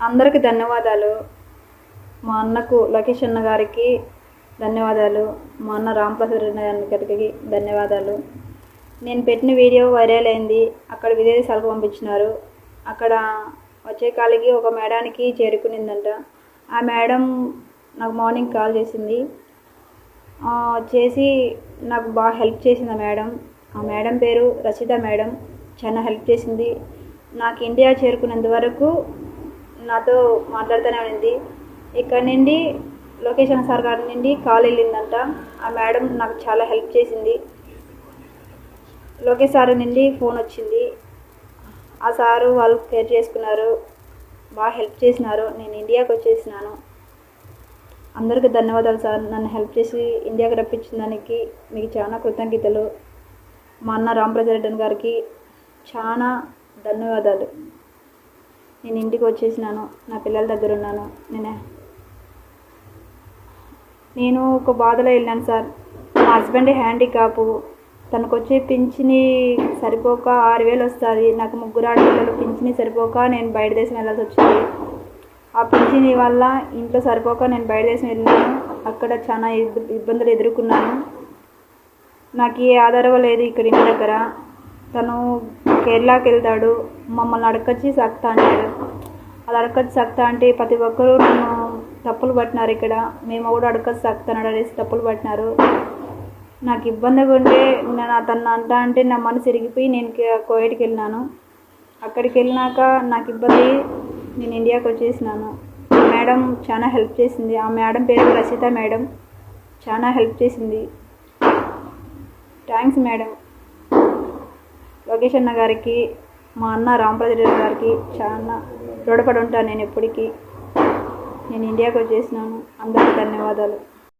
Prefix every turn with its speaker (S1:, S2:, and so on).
S1: అందరికీ ధన్యవాదాలు. మా అన్నకు లోకేష్ అన్న గారికి ధన్యవాదాలు. మా అన్న రామప్రసాద్ గారికి ధన్యవాదాలు. నేను పెట్టిన వీడియో వైరల్ అయింది. అక్కడ విదేశాలకు పంపించినారు. అక్కడ వచ్చే కాలికి ఒక మేడానికి చేరుకునిందంట. ఆ మేడం నాకు మార్నింగ్ కాల్ చేసింది. చేసి నాకు బాగా హెల్ప్ చేసింది ఆ మేడం. ఆ మేడం పేరు రచిత మేడం. చాలా హెల్ప్ చేసింది. నాకు ఇండియా చేరుకునేంత వరకు నాతో మాట్లాడుతూనే ఉంది ఇక్కడ నుండి లొకేషన్ సార్ గారి నుండి కాల్ వెళ్ళిందంట. ఆ మేడం నాకు చాలా హెల్ప్ చేసింది. లోకేష్ సార్ నుండి ఫోన్ వచ్చింది. ఆ సారు వాళ్ళు కేర్ చేసుకున్నారు. బాగా హెల్ప్ చేసినారు. నేను ఇండియాకి వచ్చేసినాను. అందరికీ ధన్యవాదాలు సార్. నన్ను హెల్ప్ చేసి ఇండియాకి రప్పించిన దానికి మీకు చాలా కృతజ్ఞతలు. మా అన్న రామప్రసాద్ రెడ్డి గారికి చాలా ధన్యవాదాలు. నేను ఇంటికి వచ్చేసినాను. నా పిల్లల దగ్గర ఉన్నాను. నేనే. నేను ఒక బాధలో వెళ్ళాను సార్. మా హస్బెండ్ హ్యాండిక్యాప్. తనకు వచ్చే పింఛని సరిపోక ఆరు వేలు వస్తుంది. నాకు ముగ్గురు ఆడపిల్లలు పింఛని సరిపోక నేను బయట దేశం వెళ్ళాల్సి వచ్చింది. ఆ పింఛని వల్ల ఇంట్లో సరిపోక నేను బయట దేశం వెళ్ళాను అక్కడ చాలా ఇబ్బందులు ఎదుర్కొన్నాను. నాకు ఏ ఆధారం లేదు ఇక్కడ ఇంటి దగ్గర. తను కేరళకి వెళ్తాడు మమ్మల్ని అడగచ్చి సక్తా అంటాడు. అది అడగచ్చి సక్తా అంటే ప్రతి ఒక్కరూ నన్ను తప్పులు పట్టినారు ఇక్కడ. మేము కూడా అడగచ్చి సక్తాడు అనేసి తప్పులు పట్టినారు. నాకు ఇబ్బందిగా ఉంటే నేను అతను అంటా అంటే నా మనసు ఇరిగిపోయి నేను కే- వెళ్ళినాను. అక్కడికి వెళ్ళినాక నాకు ఇబ్బంది నేను ఇండియాకి వచ్చేసినాను. మేడం చాలా హెల్ప్ చేసింది. ఆ మేడం పేరు రచిత మేడం. చాలా హెల్ప్ చేసింది. Thanks madam. లోకేష్ అన్న గారికి మా అన్న రాంప్రసాద్ గారికి చాలా రుణపడి ఉంటాను నేను ఎప్పటికీ. నేను ఇండియాకు వచ్చేసినాను. అందరికీ ధన్యవాదాలు.